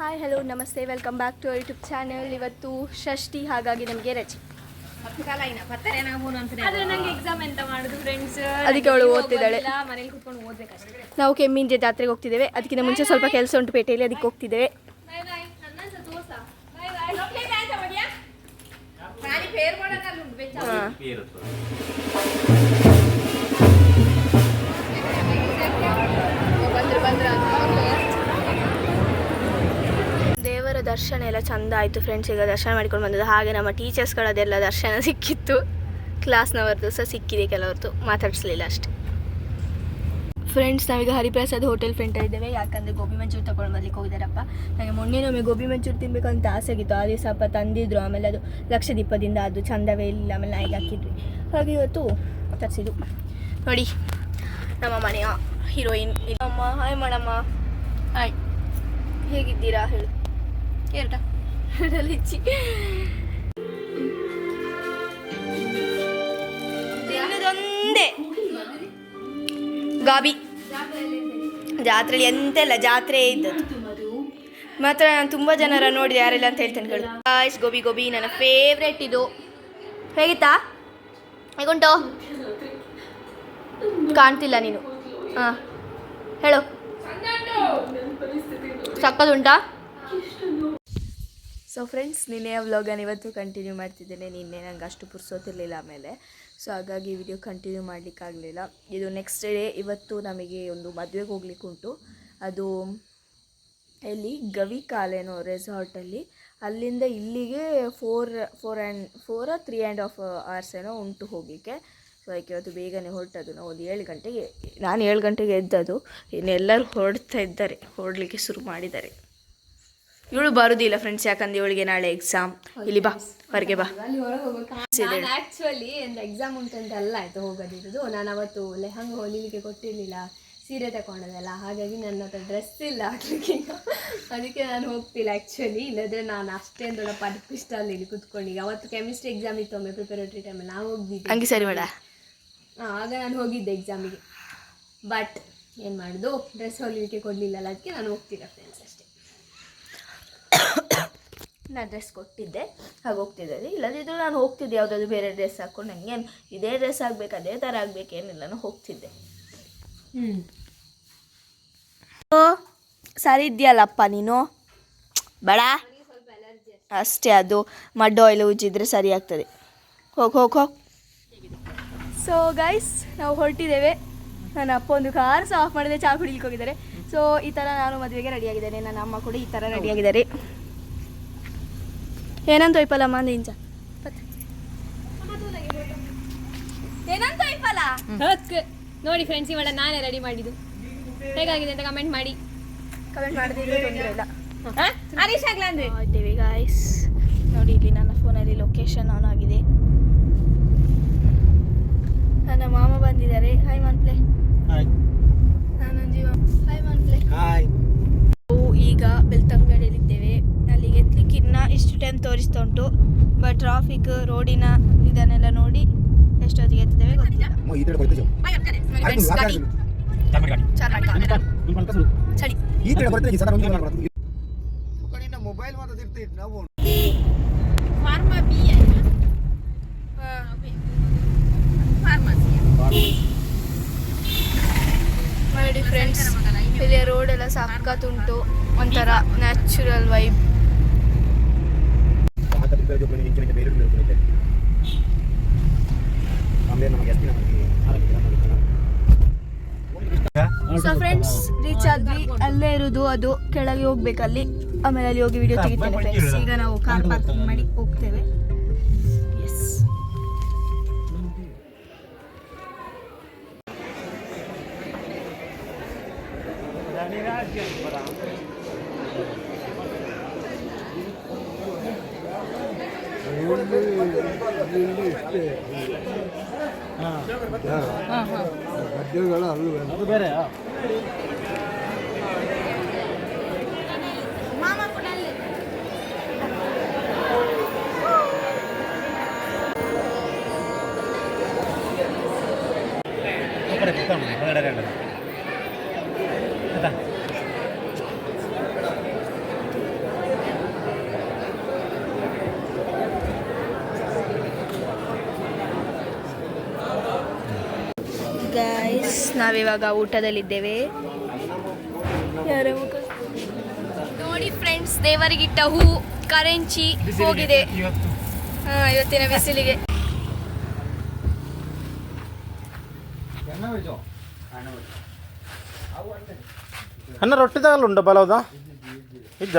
Hi hello ನಮಸ್ತೆ welcome back to YouTube channel ಇವತ್ತು ಷಷ್ಠಿ ಹಾಗಾಗಿ ನಮಗೆ ರಜೆ. ಎಕ್ಸಾಮ್ ಎಂತ ಮಾಡುದು ಫ್ರೆಂಡ್ಸ್ ಅದಕ್ಕೆ ಅವಳು ಓದ್ತಿದ್ದಾಳೆ. ಮನೇಲಿ ಕುತ್ಕೊಂಡು ಓದ್ಬೇಕಷ್ಟೇ. ನಾವು ಕೆಮ್ಮಿಂಜೆ ಜಾತ್ರೆಗೆ ಹೋಗ್ತಿದ್ದೇವೆ. ಅದಕ್ಕಿಂತ ಮುಂಚೆ ಸ್ವಲ್ಪ ಕೆಲಸ ಉಂಟು ಪೇಟೆಯಲ್ಲಿ ಅದಕ್ಕೆ ಹೋಗ್ತಿದ್ದೇವೆ. ಹಾಂ. ಬಂದ್ರೆ ಬಂದ್ರು ದೇವರ ದರ್ಶನ ಎಲ್ಲ ಚಂದ ಆಯಿತು ಫ್ರೆಂಡ್ಸ್ ಈಗ ದರ್ಶನ ಮಾಡ್ಕೊಂಡು ಬಂದದ್ದು. ಹಾಗೆ ನಮ್ಮ ಟೀಚರ್ಸ್ಗಳದೆಲ್ಲ ದರ್ಶನ ಸಿಕ್ಕಿತ್ತು. ಕ್ಲಾಸ್ನವರದ್ದು ಸಹ ಸಿಕ್ಕಿದೆ ಕೆಲವರದ್ದು ಮಾತಾಡಿಸ್ಲಿಲ್ಲ ಅಷ್ಟೆ. ಫ್ರೆಂಡ್ಸ್ ನಾವೀಗ ಹರಿಪ್ರಸಾದ್ ಹೋಟೆಲ್ ಫ್ರೆಂಟ್ ಇದ್ದೇವೆ. ಯಾಕಂದರೆ ಗೋಬಿ ಮಂಚೂರಿ ತಗೊಂಡು ಬರ್ಲಿಕ್ಕೆ ಹೋಗಿದ್ದಾರಪ್ಪ. ನನಗೆ ಮೊನ್ನೆನೊಮ್ಮೆ ಗೋಬಿ ಮಂಚೂರಿ ತಿನ್ಬೇಕಂತ ಆಸೆ ಆಗಿತ್ತು. ಆ ದಿವಸ ಅಪ್ಪ ತಂದಿದ್ರು. ಆಮೇಲೆ ಅದು ಲಕ್ಷದೀಪದಿಂದ ಅದು ಚಂದವೇ ಇಲ್ಲ. ಆಮೇಲೆ ನಾಯಿಗೆ ಹಾಕಿದ್ವಿ. ಹಾಗೆ ಇವತ್ತು ತರಿಸಿದ್ದು. ನೋಡಿ, ನಮ್ಮ ಮನೆಯ ಹೀರೋಯಿನ್ ಅಮ್ಮ ಹಾಯ್ ಮಾಡಮ್ಮ ಹಾಯ್ ಹೇಗಿದ್ದೀರಾ? ಹೇಳು. ಕೇರಟ ಲಿಚ್ಚಿ ತಿನ್ನೋದೊಂದೇ. ಗಾಬಿ. ಜಾತ್ರೆಯಲ್ಲಿ ಎಂತೆಲ್ಲ ಜಾತ್ರೆ ಇದ್ದದ್ದು. ಮಾತ್ರ ನಾನು ತುಂಬ ಜನರ ನೋಡಿದೆ ಯಾರೆಲ್ಲ ಅಂತ ಹೇಳ್ತೇನೆ ಕೇಳು. ಗಾಯ್ಸ್ ಗೋಬಿ ಗೋಬಿ, ನನ್ನ ಫೇವ್ರೆಟ್ ಇದು. ಹೇಗಿತ್ತಾ? ಹೇಗುಂಟು? ಕಾಣ್ತಿಲ್ಲ ನೀನು. ಹಾಂ. ಹೇಳು. ಸಕ್ಕದುಂಟಾ? ಸೊ ಫ್ರೆಂಡ್ಸ್ ನಿನ್ನೆಯ ವ್ಲಾಗನ್ನು ಇವತ್ತು ಕಂಟಿನ್ಯೂ ಮಾಡ್ತಿದ್ದೇನೆ. ನಿನ್ನೆ ನಂಗೆ ಅಷ್ಟು ಪುರ್ಸೋತಿರ್ಲಿಲ್ಲ ಆಮೇಲೆ. ಸೊ ಹಾಗಾಗಿ ವಿಡಿಯೋ ಕಂಟಿನ್ಯೂ ಮಾಡಲಿಕ್ಕಾಗಲಿಲ್ಲ. ಇದು ನೆಕ್ಸ್ಟ್ ಡೇ ಇವತ್ತು ನಮಗೆ ಒಂದು ಮದುವೆಗೆ ಹೋಗ್ಲಿಕ್ಕೆ ಉಂಟು. ಅದು ಎಲ್ಲಿ? ಗವಿ ಕಾಲೇನೋ ರೆಸಾರ್ಟಲ್ಲಿ ಅಲ್ಲಿಂದ ಇಲ್ಲಿಗೆ four four and four three and half hours ಏನೋ ಉಂಟು ಹೋಗಲಿಕ್ಕೆ. ಸೊ ಅದಕ್ಕೆ ಇವತ್ತು ಬೇಗನೆ ಹೊರಟದು ನಾವು ಒಂದು ಏಳು ಗಂಟೆಗೆ, ನಾನು ಏಳು ಗಂಟೆಗೆ ಎದ್ದದು ಇನ್ನೆಲ್ಲರೂ ಹೊರಡ್ತಾ ಇದ್ದಾರೆ. ಹೊರಡಲಿಕ್ಕೆ ಶುರು ಮಾಡಿದ್ದಾರೆ. ಇವಳು ಬರುದಿಲ್ಲ ಫ್ರೆಂಡ್ಸ್ ಯಾಕಂದ್ರೆ ಇವಳಿಗೆ ನಾಳೆ ಎಕ್ಸಾಮ್ ಇಲ್ಲಿ ಬಾ ಹೊರಗೆ ಬಾ. ಅಲ್ಲಿ ನಾನು ಆಕ್ಚುಲಿ ಒಂದು ಎಕ್ಸಾಮ್ ಉಂಟು ಅಂತ ಅಲ್ಲ ಆಯ್ತು ಹೋಗೋದಿರೋದು. ನಾನು ಅವತ್ತು ಲೆಹಂಗ ಹೊಲಿಲಿಕ್ಕೆ ಕೊಟ್ಟಿರಲಿಲ್ಲ ಸೀರೆ ತಗೊಂಡದಲ್ಲ ಹಾಗಾಗಿ ನನ್ನ ಹತ್ರ ಡ್ರೆಸ್ ಇಲ್ಲ ಹಾಕ್ಲಿಕ್ಕೆ ಅದಕ್ಕೆ ನಾನು ಹೋಗ್ತಿಲ್ಲ ಆ್ಯಕ್ಚುಲಿ ಇಲ್ಲದ್ರೆ ನಾನು ಅಷ್ಟೇ ದೊಡ್ಡ ಪರ್ಪಿಸ್ಟಲ್ಲಿ ಇಲ್ಲಿ ಕುತ್ಕೊಂಡು ಈಗ ಅವತ್ತು ಕೆಮಿಸ್ಟ್ರಿ ಎಕ್ಸಾಮ್ ಇತ್ತು ಒಮ್ಮೆ ಪ್ರಿಪರೇಟರಿ ಟೈಮಲ್ಲಿ ನಾವು ಹೋಗಿದ್ದೆ ಹಂಗೆ ಸರಿ ಬೇಡ ಆಗ ನಾನು ಹೋಗಿದ್ದೆ ಎಕ್ಸಾಮಿಗೆ ಬಟ್ ಏನು ಮಾಡೋದು? ಡ್ರೆಸ್ ಹೊಲಿಲಿಕ್ಕೆ ಕೊಡಲಿಲ್ಲಲ್ಲ ಅದಕ್ಕೆ ನಾನು ಹೋಗ್ತಿಲ್ಲ ಫ್ರೆಂಡ್ಸ್ ಅಷ್ಟೇ. ನಾನು ಡ್ರೆಸ್ ಕೊಟ್ಟಿದ್ದೆ ಹಾಗೆ ಹೋಗ್ತಿದ್ದೆ. ಇಲ್ಲದಿದ್ದರೂ ನಾನು ಹೋಗ್ತಿದ್ದೆ ಯಾವುದಾದ್ರು ಬೇರೆ ಡ್ರೆಸ್ ಹಾಕ್ಕೊಂಡು ನನಗೇನು ಇದೇ ಡ್ರೆಸ್ ಆಗಬೇಕು ಅದೇ ಥರ ಆಗಬೇಕೇನಿಲ್ಲ ನಾನು ಹೋಗ್ತಿದ್ದೆ. ಹ್ಞೂ ಓ ಸರಿ ಇದೆಯಲ್ಲಪ್ಪ ನೀನು? ಬೇಡ. ಅಷ್ಟೇ ಅದು. ಮಡ್ ಆಯಿಲ್ ಉಜ್ಜಿದ್ರೆ ಸರಿ ಆಗ್ತದೆ. ಹೋಗಿ ಹೋಗಿ ಹೋಗಿ. ಸೊ ಗೈಸ್ ನಾವು ಹೊರಟಿದ್ದೇವೆ. ನನ್ನ ಅಪ್ಪ ಒಂದು ಕಾರ್ ಸಹ ಆಫ್ ಮಾಡಿದೆ ಚಾ ಕುಡಿಲಿಕ್ಕೆ ಹೋಗಿದ್ದಾರೆ. ಸೊ ಈ ಥರ ನಾನು ಮದುವೆಗೆ ರೆಡಿಯಾಗಿದ್ದೇನೆ ನನ್ನ ಅಮ್ಮ ಕೂಡ ಈ ಥರ ರೆಡಿಯಾಗಿದ್ದಾರೆ ಏನಂತ ಹೋಯ್ಪಲ್ಲ ಮಂದಿ ಇಂಜ ಏನಂತ ಒಯ್ಪಲ್ಲ ನೋಡಿ ಫ್ರೆಂಡ್ಸ್ ಇವಳ ನಾನೇ ರೆಡಿ ಮಾಡಿದ್ದು. ಹೇಗಾಗಿದೆ ಅಂತ ಕಮೆಂಟ್ ಮಾಡಿ. ಕಮೆಂಟ್ ಮಾಡಿದ್ರೆ ತೊಂದರೆ ಇಲ್ಲ. ಹರೀಶ್ ಆಗ್ಲಾ ಅಂದ್ರೆ? ಇದ್ದೇವೆ ಗಾಯ್ಸ್ ನೋಡಿ ಇಲ್ಲಿ ನನ್ನ ಫೋನಲ್ಲಿ ಲೊಕೇಶನ್ ಆನ್ ಆಗಿದೆ. ನನ್ನ ಮಾಮ ಬಂದಿದ್ದಾರೆ. ಹಾಯ್ ಮನ್ಪ್ಲೆ ನಾನು ಜೀವ. ಹಾಯ್ ಮನ್ಪ್ಲೆ ಹಾಯ್ ಬಟ್ ಟ್ರಾಫಿಕ್ ರೋಡಿನ ಇದನ್ನೆಲ್ಲ ನೋಡಿ ಎಷ್ಟೊತ್ತಿಗೆ ಎತ್ತಿದ್ದೇವೆ ಗೊತ್ತಿಲ್ಲ. ಮೊಬೈಲ್ ಮಾತಾಡ್ತಿರ್ತೀವಿ ನಾವು ಫಾರ್ಮ ಬಿ ನೋಡಿ ಫ್ರೆಂಡ್ಸ್ ಇಲ್ಲಿ ರೋಡ್ ಎಲ್ಲ ಸಖತ್ತುಂಟು ಒಂಥರ ನ್ಯಾಚುರಲ್ ವೈಬ್ ಮಾತಾಡ್ತಿರ್ತೀವಿ ಒಬ್ಬನಿಗೆ ಇಂಚಿನ ಬೇರೆ ಇರುತ್ತೆ ಆಮೇಲೆ ನಮಗೆ ಎಷ್ಟು ನಮಗೆ ಸೊ ಫ್ರೆಂಡ್ಸ್ ರೀಚ್ ಆದ್ವಿ ಅಲ್ಲೇ ಇರೋದು ಅದು ಕೆಳಗೆ ಹೋಗ್ಬೇಕಲ್ಲಿ ಆಮೇಲೆ ಅಲ್ಲಿ ಹೋಗಿ ವಿಡಿಯೋ ತೆಗಿತೇನೆ ಫ್ರೆಂಡ್ಸ್ ಈಗ ನಾವು ಕಾರ್ ಪಾರ್ಕಿಂಗ್ ಮಾಡಿ ಹೋಗ್ತೇವೆ. ಎಸ್ ಗದ್ದೆಗಳು ಅಲ್ಲೂ ಅದು ಬೇರೆ ಹೊರಗಡೆ ಆಯ್ತಾ? ಗೈಸ್ ನಾವಿವಾಗ ಊಟದಲ್ಲಿದ್ದೇವೆ. ನೋಡಿ ಫ್ರೆಂಡ್ಸ್ ದೇವರಿಗಿಟ್ಟ ಹೂ ಕರೆಂಚಿ ಹೋಗಿದೆ. ಇವತ್ತಿನ ಬಿಸಿಲಿಗೆ. ಅನ್ನ ರೊಟ್ಟಿ ತಗಲ್ಲ ಉಂಟ ಬಲವದ ಇದ್ದ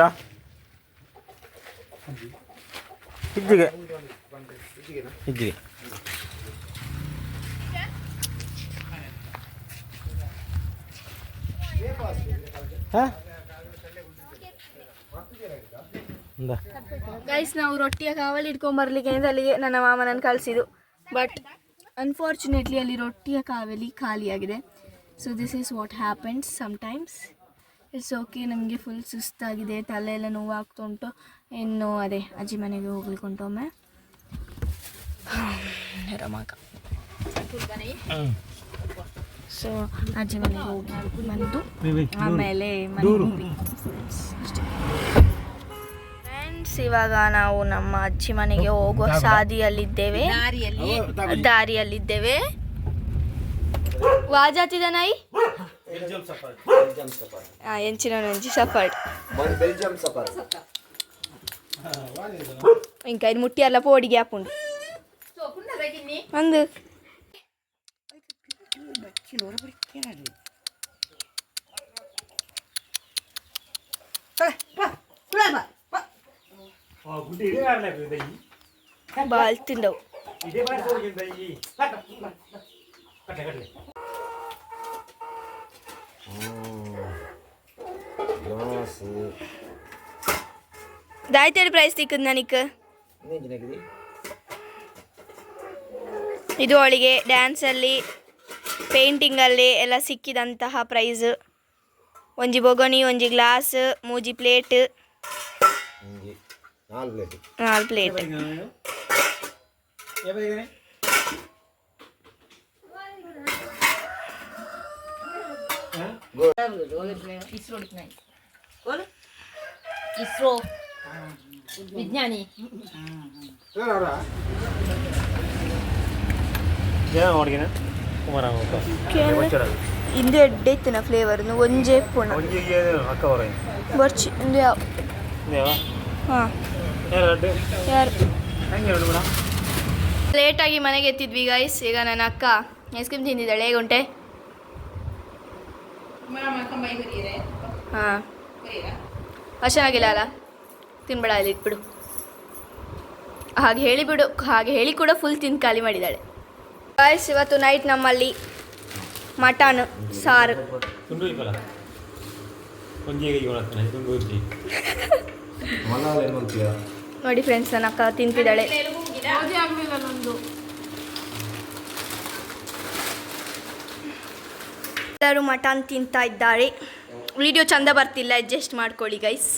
ಇಜ್ಜಿಗೆ. ಇಜ್ಜಿಗೆ. ಗೈಸ್ ನಾವು ರೊಟ್ಟಿಯ ಕಾವಲಿ ಇಟ್ಕೊಂಡ್ ಬರ್ಲಿಕ್ಕೆ ಅಲ್ಲಿಗೆ ನನ್ನ ಮಾಮನನ್ನು ಕಳಿಸಿದ್ದು. ಬಟ್ ಅನ್ಫಾರ್ಚುನೇಟ್ಲಿ ಅಲ್ಲಿ ರೊಟ್ಟಿಯ ಕಾವಲಿ ಖಾಲಿಯಾಗಿದೆ. So this is what happens sometimes it's okay ನಮಗೆ ಫುಲ್ ಸುಸ್ತಾಗಿದೆ ತಲೆ ಎಲ್ಲ ನೋವಾಗ್ತಾ ಉಂಟು. ಇನ್ನು ಅದೇ ಅಜ್ಜಿ ಮನೆಗೆ ಹೋಗ್ಲಿಕ್ಕೆ ಒಮ್ಮೆ. ರಮಾಕ. ಸೊ ಅಜ್ಜಿ ಮನೆಗೆ ಹೋಗಿ ಬಂದು ಆಮೇಲೆ ಫ್ರೆಂಡ್ಸ್ ಇವಾಗ ನಾವು ನಮ್ಮ ಅಜ್ಜಿ ಮನೆಗೆ ಹೋಗುವ ಸಾದಿಯಲ್ಲಿದ್ದೇವೆ ದಾರಿಯಲ್ಲಿದ್ದೇವೆ. ವಾಜಾತಿದ ನಾಯಿ? ಆ, ಎಂಚಿನ ಒಂಜಿ ಸಫರ್ಡ್ ಇದು ಮುಟ್ಟಿ ಅಲ್ಲ ಪೋಡಿಗೆ ಹಾಕೊಂಡು. ಒಂದು ಬಾಲ್ ತಿಂದವು. ದಾಯ್ತೇಳಿ ಪ್ರೈಸ್ ತಿಕ್ಕದ್ ನನಗೆ. ಇದು? ಅವಳಿಗೆ ಡ್ಯಾನ್ಸಲ್ಲಿ ಪೇಂಟಿಂಗಲ್ಲಿ ಎಲ್ಲ ಸಿಕ್ಕಿದಂತಹ ಪ್ರೈಸ್ ಒಂಜಿ ಬೊಗಣಿ ಒಂಜಿ ಗ್ಲಾಸ್ ಮೂಜಿ ಪ್ಲೇಟ್ ನಾಲ್ಕು ಪ್ಲೇಟ್ ನಾಲ್ಕು ಪ್ಲೇಟ್ ಇಸ್ರೋ ವಿಜ್ಞಾನಿ ಏನು ನೋಡಿಗಿನ ಕುಮಾರ ಇಂದು ಎಡ್ಡೆ ಇತ್ತಿನ ಫ್ಲೇವರ್ ಒಂಜೇ ಪುಣ ಒಂಜಿಗೆ ಅಕ್ಕ ಹೊರ ಬರ್ಚಿ ಇಂದು ಯಾವ ದೇವಾ ಹಾಂ ಲೇಟಾಗಿ ಮನೆಗೆ ಎತ್ತಿದ್ವಿ ಗೈಸ್ ಈಗ ನನ್ನ ಅಕ್ಕ ಐಸ್ ಕ್ರೀಮ್ ತಿಂದಿದ್ದಾಳೆ. ಹೇಗುಂಟೆ? ಹಾಂ. ಚೆನ್ನಾಗಿಲ್ಲ ಅಲ್ಲ? ತಿನ್ಬೇಡ ಅಲ್ಲಿ ಇಟ್ಬಿಡು. ಹಾಗೆ ಹೇಳಿಬಿಡು ಹಾಗೆ ಹೇಳಿ ಕೂಡ ಫುಲ್ ತಿಂದು ಖಾಲಿ ಮಾಡಿದ್ದಾಳೆ. ಗಾಯ್ಸ್ ಇವತ್ತು ನೈಟ್ ನಮ್ಮಲ್ಲಿ ಮಟನ್ ಸಾರು. ನೋಡಿ ಫ್ರೆಂಡ್ಸ್ ನನ್ನ ಅಕ್ಕ ತಿಂತಿದ್ದಾಳೆ. ಎಲ್ಲರೂ ಮಟನ್ ತಿಂತಾ ಇದ್ದಾರೆ. ವಿಡಿಯೋ ಚಂದ ಬರ್ತಿಲ್ಲ ಅಡ್ಜಸ್ಟ್ ಮಾಡ್ಕೊಳ್ಳಿ ಗೈಸ್